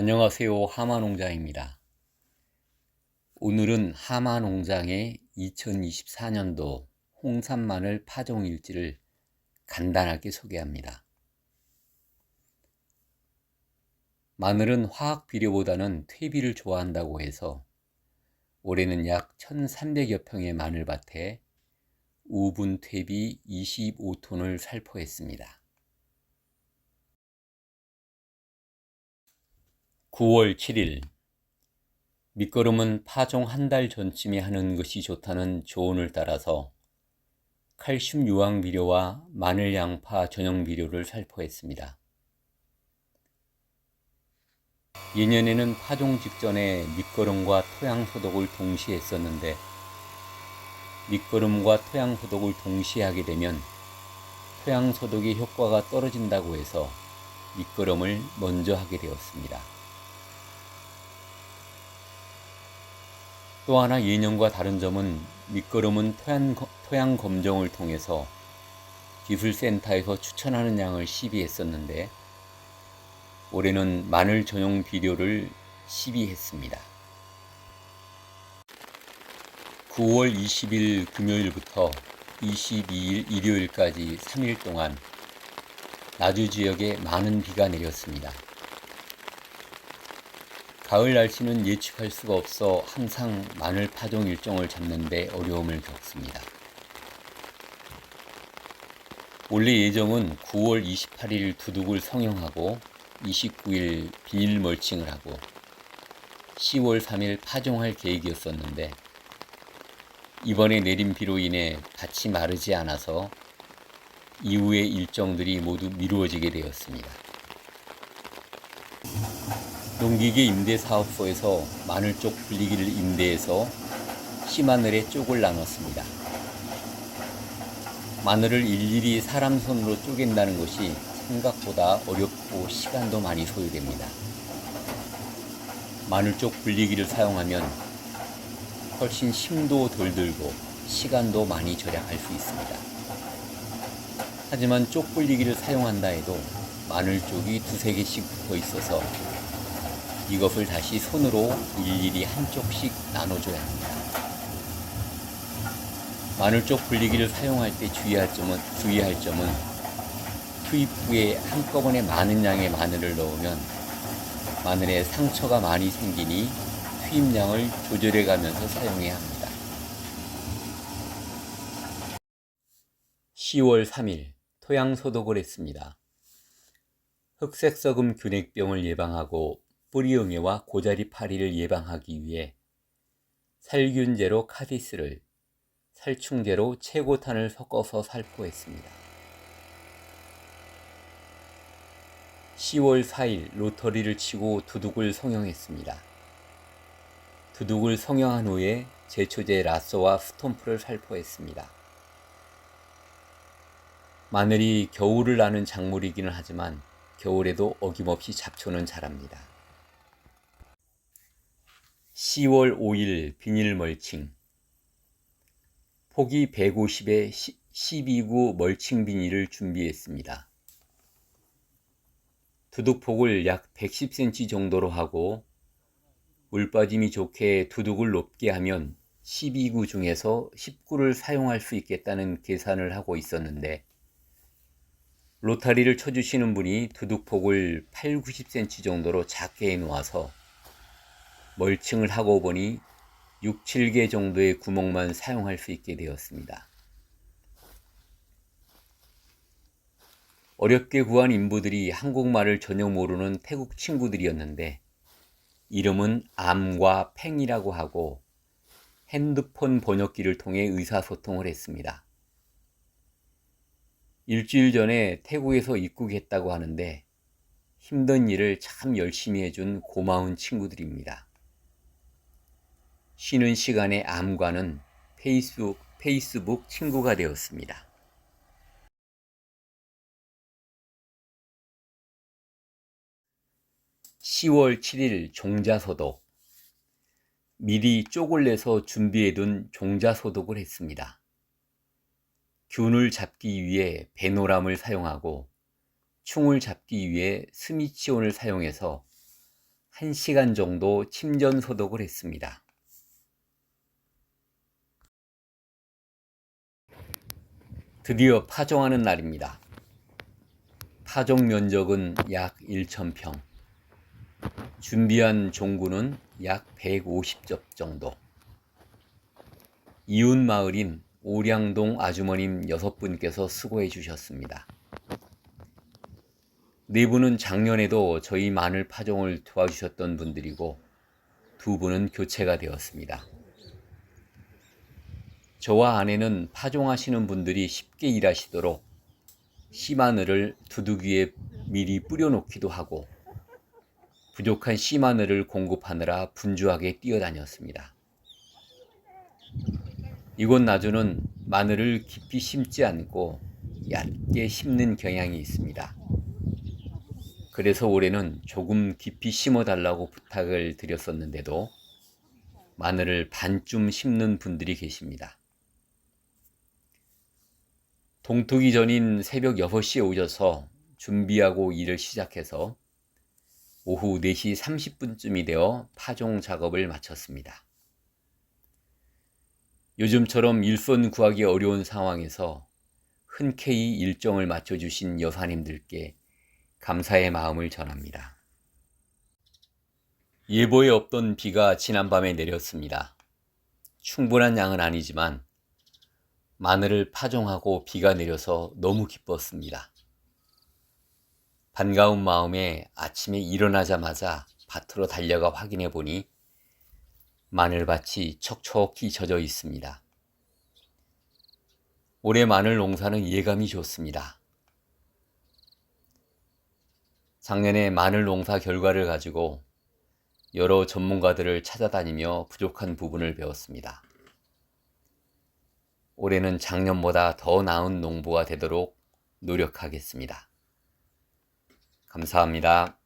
안녕하세요. 하마농장입니다. 오늘은 하마농장의 2024년도 홍삼 마늘 파종 일지를 간단하게 소개합니다. 마늘은 화학 비료보다는 퇴비를 좋아한다고 해서 올해는 약 1300여 평의 마늘밭에 우분 퇴비 25톤을 살포했습니다. 9월 7일 밑거름은 파종 한 달 전쯤에 하는 것이 좋다는 조언을 따라서 칼슘 유황 비료와 마늘 양파 전용 비료를 살포했습니다. 예년에는 파종 직전에 밑거름과 토양 소독을 동시에 했었는데 밑거름과 토양 소독을 동시에 하게 되면 토양 소독의 효과가 떨어진다고 해서 밑거름을 먼저 하게 되었습니다. 또 하나 예년과 다른 점은 밑거름은 토양, 검정을 통해서 기술센터에서 추천하는 양을 시비했었는데 올해는 마늘 전용 비료를 시비했습니다. 9월 20일 금요일부터 22일 일요일까지 3일 동안 나주 지역에 많은 비가 내렸습니다. 가을 날씨는 예측할 수가 없어 항상 마늘 파종 일정을 잡는데 어려움을 겪습니다. 원래 예정은 9월 28일 두둑을 성형하고 29일 비닐 멀칭을 하고 10월 3일 파종할 계획이었었는데 이번에 내린 비로 인해 밭이 마르지 않아서 이후의 일정들이 모두 미루어지게 되었습니다. 농기계 임대사업소에서 마늘 쪽 분리기를 임대해서 씨마늘의 쪽을 나눴습니다. 마늘을 일일이 사람 손으로 쪼갠다는 것이 생각보다 어렵고 시간도 많이 소요됩니다. 마늘 쪽 분리기를 사용하면 훨씬 힘도 덜 들고 시간도 많이 절약할 수 있습니다. 하지만 쪽 분리기를 사용한다 해도 마늘 쪽이 두세 개씩 붙어 있어서 이것을 다시 손으로 일일이 한쪽씩 나눠줘야 합니다. 마늘 쪽 분리기를 사용할 때 주의할 점은, 주의할 점은 투입 후에 한꺼번에 많은 양의 마늘을 넣으면 마늘에 상처가 많이 생기니 투입량을 조절해 가면서 사용해야 합니다. 10월 3일 토양 소독을 했습니다. 흑색서금 균핵병을 예방하고 뿌리응애와 고자리 파리를 예방하기 위해 살균제로 카디스를 살충제로 최고탄을 섞어서 살포했습니다. 10월 4일 로터리를 치고 두둑을 성형했습니다. 두둑을 성형한 후에 제초제 라쏘와 스톰프를 살포했습니다. 마늘이 겨울을 나는 작물이기는 하지만 겨울에도 어김없이 잡초는 자랍니다. 10월 5일 비닐 멀칭 폭이 150에 12구 멀칭 비닐을 준비했습니다. 두둑폭을 약 110cm 정도로 하고 물 빠짐이 좋게 두둑을 높게 하면 12구 중에서 10구를 사용할 수 있겠다는 계산을 하고 있었는데 로타리를 쳐주시는 분이 두둑폭을 8, 90cm 정도로 작게 해 놓아서 멀칭을 하고 보니 6, 7개 정도의 구멍만 사용할 수 있게 되었습니다. 어렵게 구한 인부들이 한국말을 전혀 모르는 태국 친구들이었는데 이름은 암과 팽이라고 하고 핸드폰 번역기를 통해 의사소통을 했습니다. 일주일 전에 태국에서 입국했다고 하는데 힘든 일을 참 열심히 해준 고마운 친구들입니다. 쉬는 시간에 암과는 페이스북, 페이스북 친구가 되었습니다. (10월 7일) 종자소독 미리 쪽을 내서 준비해둔 종자소독을 했습니다. 균을 잡기 위해 베노람을 사용하고 충을 잡기 위해 스미치온을 사용해서 1시간 정도 침전 소독을 했습니다. 드디어 파종하는 날입니다. 파종 면적은 약 1,000평. 준비한 종구는 약 150접 정도. 이웃 마을인 오량동 아주머님 여섯 분께서 수고해 주셨습니다. 네 분은 작년에도 저희 마늘 파종을 도와주셨던 분들이고 두 분은 교체가 되었습니다. 저와 아내는 파종하시는 분들이 쉽게 일하시도록 씨마늘을 두둑 위에 미리 뿌려놓기도 하고 부족한 씨마늘을 공급하느라 분주하게 뛰어다녔습니다. 이곳 나주는 마늘을 깊이 심지 않고 얕게 심는 경향이 있습니다. 그래서 올해는 조금 깊이 심어달라고 부탁을 드렸었는데도 마늘을 반쯤 심는 분들이 계십니다. 동투기 전인 새벽 6시에 오셔서 준비하고 일을 시작해서 오후 4시 30분쯤이 되어 파종 작업을 마쳤습니다. 요즘처럼 일손 구하기 어려운 상황에서 흔쾌히 일정을 맞춰주신 여사님들께 감사의 마음을 전합니다. 예보에 없던 비가 지난밤에 내렸습니다. 충분한 양은 아니지만 마늘을 파종하고 비가 내려서 너무 기뻤습니다. 반가운 마음에 아침에 일어나자마자 밭으로 달려가 확인해 보니 마늘밭이 척척히 젖어 있습니다. 올해 마늘 농사는 예감이 좋습니다. 작년에 마늘 농사 결과를 가지고 여러 전문가들을 찾아다니며 부족한 부분을 배웠습니다. 올해는 작년보다 더 나은 농부가 되도록 노력하겠습니다. 감사합니다.